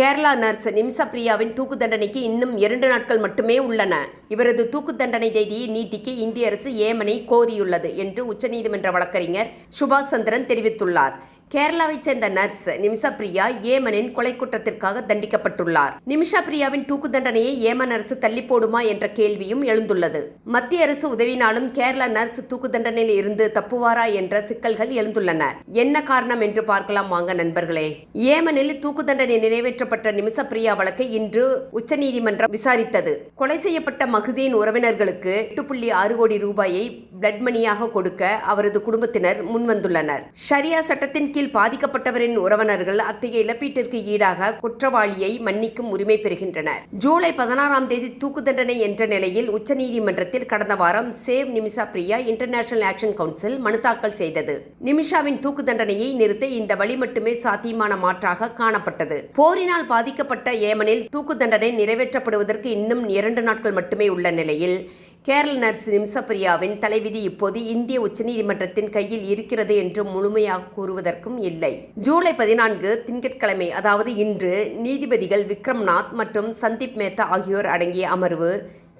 Kerala nurse நிம்சா பிரியாவின் தூக்கு தண்டனைக்கு இன்னும் இரண்டு நாட்கள் மட்டுமே உள்ளன. இவரது தூக்கு தண்டனை தேதியை நீட்டிக்க இந்திய அரசு ஏமனை கோரியுள்ளது என்று உச்சநீதிமன்ற வழக்கறிஞர் சுபாஷ் சந்திரன் தெரிவித்துள்ளார். கேரளாவைச் சேர்ந்த நர்ஸ் நிமிஷா பிரியா ஏமனின் கொலை குற்றத்திற்காக தண்டிக்கப்பட்டுள்ளார். நிமிஷா பிரியாவின் தூக்கு தண்டனையை ஏமன் அரசு தள்ளி போடுமா என்ற கேள்வியும் எழுந்துள்ளது. மத்திய அரசு உதவினாலும் கேரளா நர்ஸ் தூக்கு தண்டனையில் இருந்து தப்புவாரா என்ற சிக்கல்கள் எழுந்துள்ளன. என்ன காரணம் என்று பார்க்கலாம் வாங்க நண்பர்களே. ஏமனில் தூக்கு தண்டனை நிறைவேற்றப்பட்ட நிமிஷா பிரியா வழக்கை இன்று உச்சநீதிமன்றம் விசாரித்தது. கொலை செய்யப்பட்ட மகுதியின் உறவினர்களுக்கு எட்டு புள்ளி ஆறு கோடி ரூபாயை பிளட் மணியாக கொடுக்க அவரது குடும்பத்தினர் முன்வந்துள்ளனர். ஷரியா சட்டத்தின் கீழ் பாதிக்கப்பட்டவரின் உறவினர்கள் அத்தகைய இழப்பீட்டிற்கு ஈடாக குற்றவாளியை மன்னிக்கும் உரிமை பெறுகின்றனர். ஜூலை பதினாறாம் தேதி தூக்கு தண்டனை என்ற நிலையில் உச்சநீதிமன்றத்தில் கடந்த வாரம் save Nimisha Priya international action council மனு தாக்கல் செய்தது. நிமிஷாவின் தூக்கு தண்டனையை நிறுத்த இந்த வழி மட்டுமே சாத்தியமான மாற்றாக காணப்பட்டது. போரினால் பாதிக்கப்பட்ட ஏமனில் தூக்கு தண்டனை நிறைவேற்றப்படுவதற்கு இன்னும் இரண்டு நாட்கள் மட்டுமே உள்ள நிலையில் கேரள நர்ஸ் நிம்சப்பிரியாவின் தலைவிதி இப்போது இந்திய உச்சநீதிமன்றத்தின் கையில் இருக்கிறது என்று முழுமையாக கூறுவதற்கும் இல்லை. ஜூலை பதினான்கு திங்கட்கிழமை அதாவது இன்று நீதிபதிகள் விக்ரம்நாத் மற்றும் சந்தீப் மேத்தா ஆகியோர் அடங்கிய அமர்வு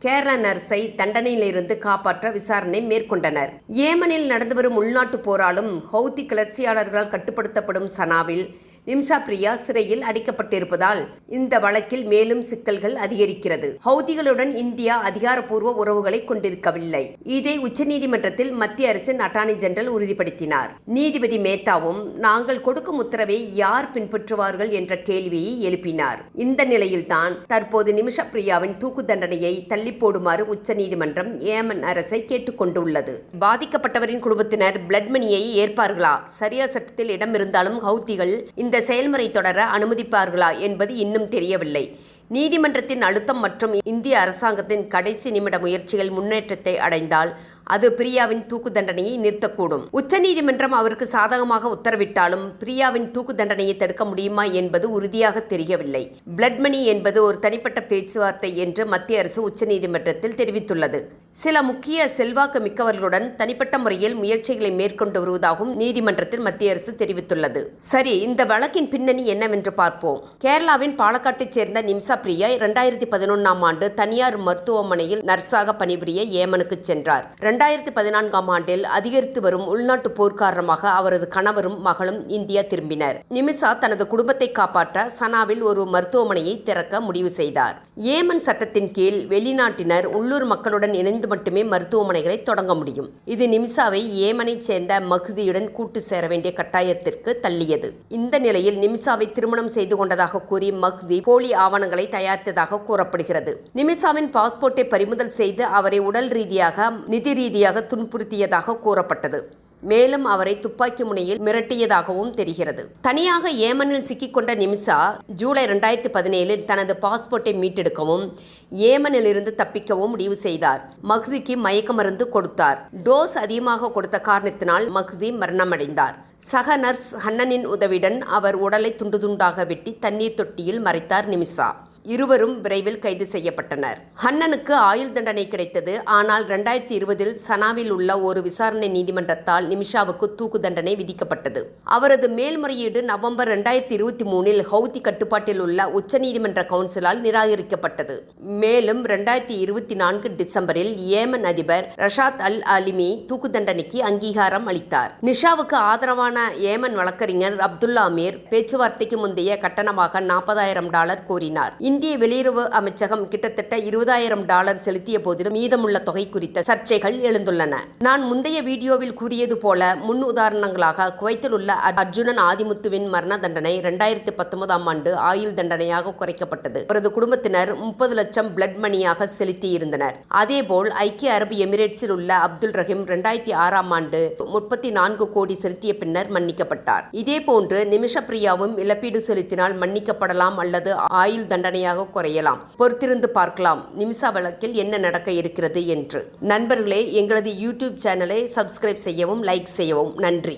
கேரள நர்ஸை தண்டனையிலிருந்து காப்பாற்ற விசாரணை மேற்கொண்டனர். ஏமனில் நடந்து வரும் உள்நாட்டு போராலும் ஹவுதி கிளர்ச்சியாளர்களால் கட்டுப்படுத்தப்படும் சனாவில் நிம்ஷா பிரியா சிறையில் அடைக்கப்பட்டிருப்பதால் இந்த வழக்கில் மேலும் சிக்கல்கள் அதிகரிக்கிறது. ஹவுதிகளுடன் இந்தியா அதிகாரப்பூர்வ உறவுகளை கொண்டிருக்கவில்லை. இதை உச்சநீதிமன்றத்தில் மத்திய அரசின் அட்டார்னி ஜெனரல் உறுதிப்படுத்தினார். நீதிபதி மேத்தாவும் நாங்கள் கொடுக்கும் உத்தரவை யார் பின்பற்றுவார்கள்? என்ற கேள்வியை எழுப்பினார். இந்த நிலையில்தான் தற்போது நிமிஷா பிரியாவின் தூக்கு தண்டனையை தள்ளி போடுமாறு உச்சநீதிமன்றம் ஏமன் அரசை கேட்டுக்கொண்டுள்ளது. பாதிக்கப்பட்டவரின் குடும்பத்தினர் பிளட் மணியை ஏற்பார்களா? சரியா சட்டத்தில் இடம் இருந்தாலும் ஹவுதிகள் இந்த செயல்முறை தொடர அனுமதிப்பார்களா என்பது இன்னும் தெரியவில்லை. நீதிமன்றத்தின் அழுத்தம் மற்றும் இந்திய அரசாங்கத்தின் கடைசி நிமிட முயற்சிகள் முன்னேற்றத்தை அடைந்தால் அது பிரியாவின் தூக்கு தண்டனையை நிறுத்தக்கூடும். உச்சநீதிமன்றம் அவருக்கு சாதகமாக உத்தரவிட்டாலும் பிரியாவின் தூக்கு தண்டனையை தடுக்க முடியுமா என்பது உறுதியாக தெரியவில்லை. பிளட்மணி என்பது ஒரு தனிப்பட்ட பேச்சுவார்த்தை என்று மத்திய அரசு உச்சநீதிமன்றத்தில் தெரிவித்துள்ளது. சில முக்கிய செல்வாக்கு மிக்கவர்களுடன் தனிப்பட்ட முறையில் முயற்சிகளை மேற்கொண்டு வருவதாகவும் நீதிமன்றத்தில் மத்திய அரசு தெரிவித்துள்ளது. சரி இந்த வழக்கின் பின்னணி என்னவென்று பார்ப்போம். கேரளாவின் பாலக்காட்டைச் சேர்ந்த நிம்சா பிரியா இரண்டாயிரத்தி பதினொன்றாம் ஆண்டு தனியார் மருத்துவமனையில் நர்ஸாக பணிபுரிய ஏமனுக்கு சென்றார். இரண்டாயிரத்தி பதினான்காம் ஆண்டில் அதிகரித்து வரும் உள்நாட்டு போர் காரணமாக அவரது கணவரும் மகளும் இந்தியா திரும்பினர். நிமிஷா தனது குடும்பத்தை காப்பாற்ற சனாவில் ஒரு மருத்துவமனையை திறக்க முடிவு செய்தார். ஏமன் சட்டத்தின் கீழ் வெளிநாட்டினர் உள்ளூர் மக்களுடன் இணைந்து மட்டுமே மருத்துவமனைகளை தொடங்க முடியும். இது நிமிஷாவை ஏமனைச் சேர்ந்த மகுதியுடன் கூட்டு சேர வேண்டிய கட்டாயத்திற்கு தள்ளியது. இந்த நிலையில் நிமிஷாவை திருமணம் செய்து கொண்டதாக கூறி மக்தி போலி ஆவணங்களை தயாரித்ததாக கூறப்படுகிறது. நிமிஷாவின் பாஸ்போர்ட்டை பறிமுதல் செய்து அவரை உடல் ரீதியாக நிதி ரீதியாக துன்புறுத்தியதாக கூறப்பட்டது. மேலும் அவரை துப்பாக்கி முனையில் மிரட்டியதாகவும் தெரிகிறது. தனியாக ஏமனில் சிக்கிக்கொண்ட நிமிஷா ஜூலை ரெண்டாயிரத்தி பதினேழில் தனது பாஸ்போர்ட்டை மீட்டெடுக்கவும் ஏமனில் இருந்து தப்பிக்கவும் முடிவு செய்தார். மஹ்திக்கு மயக்க மருந்து கொடுத்தார். டோஸ் அதிகமாக கொடுத்த காரணத்தினால் மஹ்தி மரணமடைந்தார். சக நர்ஸ் ஹன்னனின் உதவியுடன் அவர் உடலை துண்டு துண்டாக வெட்டி தண்ணீர் தொட்டியில் மறைத்தார் நிமிஷா. இருவரும் விரைவில் கைது செய்யப்பட்டனர். ஹன்னனுக்கு ஆயுள் தண்டனை கிடைத்தது. ஆனால் ரெண்டாயிரத்தி இருபதில் சனாவில் உள்ள ஒரு விசாரணை நீதிமன்றத்தால் நிமிஷாவுக்கு தூக்கு தண்டனை விதிக்கப்பட்டது. அவரது மேல்முறையீடு நவம்பர் ரெண்டாயிரத்தி இருபத்தி மூணில் ஹவுதி கட்டுப்பாட்டில் உள்ள உச்சநீதிமன்ற கவுன்சிலால் நிராகரிக்கப்பட்டது. மேலும் ரெண்டாயிரத்தி இருபத்தி நான்கு டிசம்பரில் ஏமன் அதிபர் ரஷாத் அல் அலிமி தூக்கு தண்டனைக்கு அங்கீகாரம் அளித்தார். நிஷாவுக்கு ஆதரவான ஏமன் வழக்கறிஞர் அப்துல்லா அமீர் பேச்சுவார்த்தைக்கு முந்தைய கட்டணமாக நாற்பதாயிரம் டாலர் கோரினார். இந்திய வெளியுறவு அமைச்சகம் கிட்டத்தட்ட இருபதாயிரம் டாலர் செலுத்திய போதிலும் மீதமுள்ள தொகை குறித்த சர்ச்சைகள் எழுந்துள்ளன. நான் முந்தைய வீடியோவில் கூறியது போல முன் உதாரணங்களாக குவைத்தில் உள்ள அர்ஜுனன் ஆதிமுத்துவின் மரண தண்டனை இரண்டாயிரத்தி பத்தொன்பதாம் ஆண்டு ஆயுள் தண்டனையாக குறைக்கப்பட்டது. அவரது குடும்பத்தினர் முப்பது லட்சம் பிளட் மணியாக செலுத்தியிருந்தனர். அதேபோல் ஐக்கிய அரபு எமிரேட்ஸில் உள்ள அப்துல் ரஹீம் இரண்டாயிரத்தி ஆறாம் ஆண்டு முப்பத்தி நான்கு கோடி செலுத்திய பின்னர் மன்னிக்கப்பட்டார். இதேபோன்று நிமிஷப்பிரியாவும் இழப்பீடு செலுத்தினால் மன்னிக்கப்படலாம் அல்லது ஆயுள் தண்டனை தண்டனையாக குறையலாம். பொறுத்திருந்து பார்க்கலாம். நிமிஷா வழக்கில் என்ன நடக்க இருக்கிறது என்று. நண்பர்களே எங்களது யூடியூப் சேனலை சப்ஸ்கிரைப் செய்யவும் லைக் செய்யவும் நன்றி.